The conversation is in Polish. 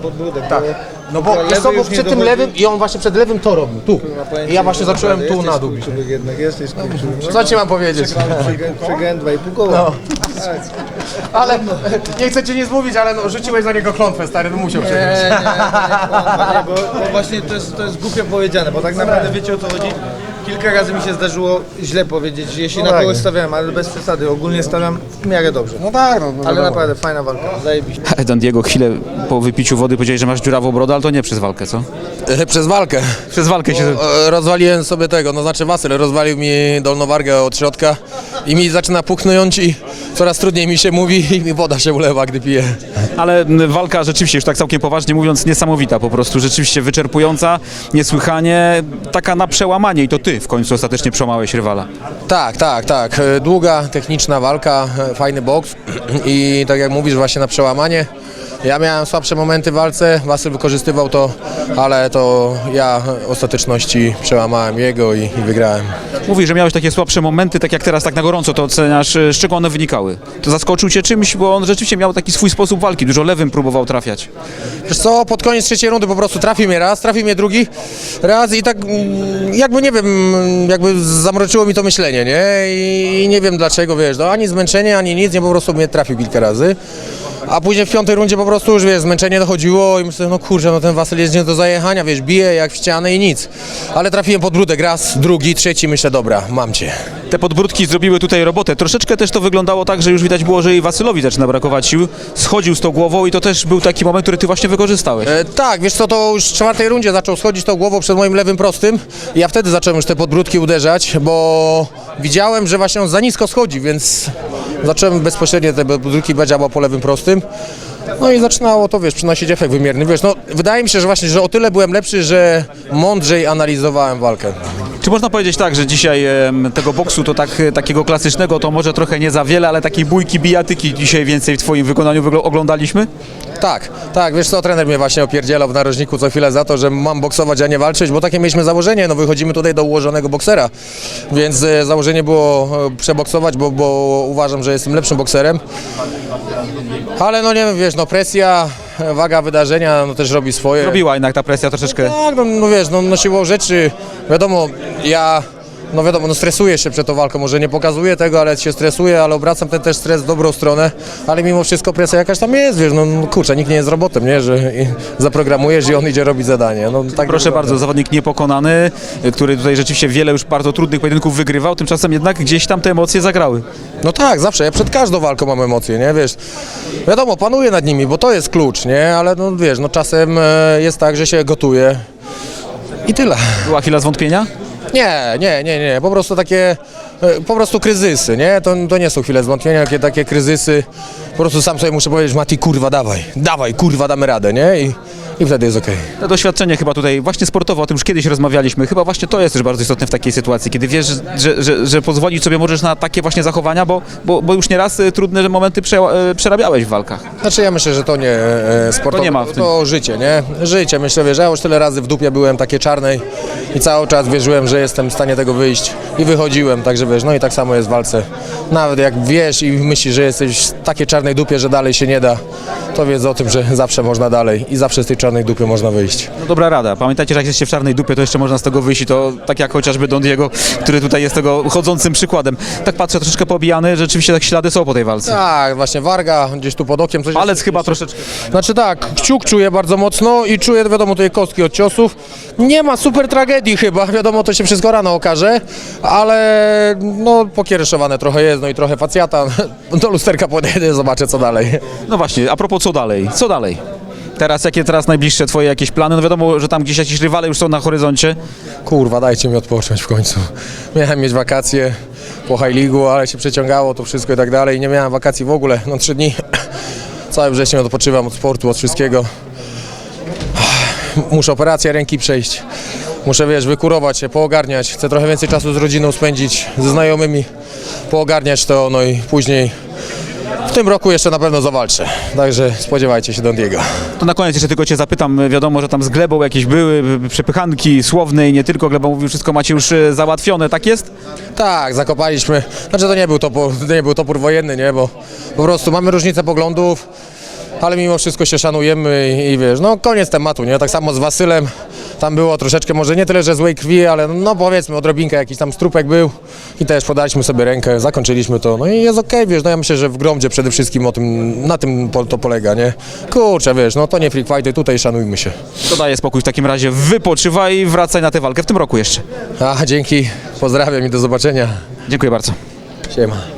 podbródek. Tak. No bo lewy bo już nie przed tym dochodzi. lewym i on właśnie przed lewym to robił, tu. I ja właśnie zacząłem tu na dół skurczybyk jednak, jesteś skurczybyk. Co ci mam powiedzieć? Przegrałem 2,5 koła. No. Tak. Ale nie chcę ci nic mówić, ale no, rzuciłeś za niego klątwę, stary, no musiał nie, przegrać. nie, nie, nie, bo, bo właśnie to jest, to jest głupio powiedziane, bo tak naprawdę wiecie o co chodzi. Kilka razy mi się zdarzyło źle powiedzieć, jeśli na tak. kogoś stawiałem, ale bez przesady, ogólnie stawiam w miarę dobrze. No tak, no, no Ale wiadomo. naprawdę fajna walka, zajebiście. Don Diego chwilę po wypiciu wody powiedziałeś, że masz dziurawą brodę, ale to nie przez walkę, co? E, Przez walkę. Przez walkę się... E, Rozwaliłem sobie tego, no znaczy Wasyl rozwalił mi dolną wargę od środka i mi zaczyna puchnąć i coraz trudniej mi się mówi i mi woda się ulewa, gdy piję. Ale walka rzeczywiście, już tak całkiem poważnie mówiąc, niesamowita po prostu, rzeczywiście wyczerpująca, niesłychanie, taka na przełamanie i to ty w końcu ostatecznie przełamałeś rywala. Tak, tak, tak. E, Długa, techniczna walka, fajny boks i tak jak mówisz właśnie na przełamanie. Ja miałem słabsze momenty w walce, Wasyl wykorzystywał to, ale to ja w ostateczności przełamałem jego i, i wygrałem. Mówisz, że miałeś takie słabsze momenty, tak jak teraz, tak na gorąco to oceniasz, e, z czego one wynikały? To zaskoczył cię czymś, bo on rzeczywiście miał taki swój sposób walki, dużo lewym próbował trafiać. Wiesz co, pod koniec trzeciej rundy po prostu trafił mnie raz, trafił mnie drugi raz i tak mm, jakby nie wiem, jakby zamroczyło mi to myślenie, nie? I nie wiem dlaczego, wiesz, no ani zmęczenie, ani nic, nie po prostu mnie trafił kilka razy. A później w piątej rundzie po prostu już, wiesz, zmęczenie dochodziło i myślę, no kurczę, no ten Wasyl jest nie do zajechania, wiesz, bije jak w ścianę i nic. Ale trafiłem pod brudek raz, drugi, trzeci, myślę, dobra, mam cię. Te podbródki zrobiły tutaj robotę. Troszeczkę też to wyglądało tak, że już widać było, że i Wasylowi zaczyna brakować sił. Schodził z tą głową i to też był taki moment, który ty właśnie wykorzystałeś. E, tak, wiesz co, to już w czwartej rundzie zaczął schodzić tą głową przed moim lewym prostym i ja wtedy zacząłem już te podbródki uderzać, bo widziałem, że właśnie on za nisko schodzi, więc zacząłem bezpośrednio te podbródki albo po lewym prostym. No i zaczynało to, wiesz, przynosić efekt wymierny. Wiesz, no wydaje mi się, że właśnie, że o tyle byłem lepszy, że mądrzej analizowałem walkę. Czy można powiedzieć tak, że dzisiaj em, tego boksu to tak, takiego klasycznego to może trochę nie za wiele, ale takiej bójki, bijatyki dzisiaj więcej w twoim wykonaniu wygl- oglądaliśmy? Tak, tak, wiesz co, trener mnie właśnie opierdzielał w narożniku co chwilę za to, że mam boksować, a nie walczyć, bo takie mieliśmy założenie, no wychodzimy tutaj do ułożonego boksera, więc e, założenie było e, przeboksować, bo, bo uważam, że jestem lepszym bokserem. Ale no nie wiem, wiesz, no presja, waga wydarzenia, no też robi swoje. Robiła jednak ta presja troszeczkę. Tak, no, no wiesz, no, no siłą rzeczy, wiadomo, ja, no wiadomo, no stresuję się przed tą walką, może nie pokazuję tego, ale się stresuję, ale obracam ten też stres w dobrą stronę, ale mimo wszystko presja jakaś tam jest, wiesz, no, no kurczę, nikt nie jest robotem, nie, że zaprogramujesz i on idzie robić zadanie, no tak Proszę bardzo, zawodnik niepokonany, który tutaj rzeczywiście wiele już bardzo trudnych pojedynków wygrywał, tymczasem jednak gdzieś tam te emocje zagrały. No tak, zawsze, ja przed każdą walką mam emocje, nie, wiesz, wiadomo, panuję nad nimi, bo to jest klucz, nie, ale no wiesz, no czasem e, jest tak, że się gotuje i tyle. Była chwila zwątpienia? Nie, nie, nie, nie. Po prostu takie, po prostu kryzysy, nie? To, to nie są chwile zwątpienia, takie, takie kryzysy. Po prostu sam sobie muszę powiedzieć, Mati, kurwa, dawaj, dawaj, kurwa, damy radę, nie? I, i wtedy jest okej. To doświadczenie chyba tutaj właśnie sportowo, o tym już kiedyś rozmawialiśmy, chyba właśnie to jest też bardzo istotne w takiej sytuacji, kiedy wiesz, że, że, że pozwolić sobie możesz na takie właśnie zachowania, bo, bo, bo już nieraz y, trudne momenty prze, y, przerabiałeś w walkach. Znaczy ja myślę, że to nie e, sportowe, To nie ma w tym. to życie, nie? Życie, myślę, wiesz, ja już tyle razy w dupie byłem takie czarnej i cały czas wierzyłem, że jestem w stanie tego wyjść i wychodziłem, także wiesz, no i tak samo jest w walce. Nawet jak wiesz i myślisz, że jesteś w takiej czarnej dupie, że dalej się nie da, to wiedz o tym, że zawsze można dalej i zawsze z tej czarnej dupy można wyjść. No dobra rada. Pamiętajcie, że jak jesteście w czarnej dupie, to jeszcze można z tego wyjść i to tak jak chociażby Don Diego, który tutaj jest tego chodzącym przykładem. Tak patrzę, troszeczkę pobijany, rzeczywiście tak ślady są po tej walce. Tak, właśnie Warga gdzieś tu pod okiem. Coś Palec chyba troszeczkę. Znaczy tak, kciuk czuję bardzo mocno i czuję, wiadomo, tutaj kostki od ciosów. Nie ma super tragedii chyba, wiadomo, to się wszystko rano okaże, ale no pokiereszowane trochę jest, no i trochę facjata. Do lusterka podejdę, zobaczę co dalej. No właśnie, a propos co dalej? Co dalej? Teraz, jakie teraz najbliższe twoje jakieś plany? No wiadomo, że tam gdzieś jakieś rywale już są na horyzoncie. Kurwa, dajcie mi odpocząć w końcu. Miałem mieć wakacje po High League'u, ale się przeciągało to wszystko i tak dalej. Nie miałem wakacji w ogóle, no trzy dni. Cały wrzesień odpoczywam od sportu, od wszystkiego. Muszę operację ręki przejść. Muszę, wiesz, wykurować się, poogarniać. Chcę trochę więcej czasu z rodziną spędzić, ze znajomymi, poogarniać to, no i później w tym roku jeszcze na pewno zawalczę. Także spodziewajcie się Don Diego. To na koniec jeszcze tylko cię zapytam, wiadomo, że tam z Glebą jakieś były przepychanki słowne i nie tylko, Gleba mówił, wszystko macie już y, załatwione, tak jest? Tak, zakopaliśmy. Znaczy to nie był topór, to nie był topór wojenny, nie, bo po prostu mamy różnicę poglądów. ale mimo wszystko się szanujemy i, i wiesz, no koniec tematu, nie? Tak samo z Wasylem, tam było troszeczkę, może nie tyle, że złej krwi, ale no powiedzmy odrobinkę jakiś tam strupek był i też podaliśmy sobie rękę, zakończyliśmy to, no i jest okej, wiesz, no ja myślę, że w Gromdzie przede wszystkim o tym, na tym to polega, nie? Kurczę, wiesz, no to nie freak fighty, tutaj szanujmy się. To daje spokój w takim razie, wypoczywaj i wracaj na tę walkę w tym roku jeszcze. A, dzięki, pozdrawiam i do zobaczenia. Dziękuję bardzo. Siema.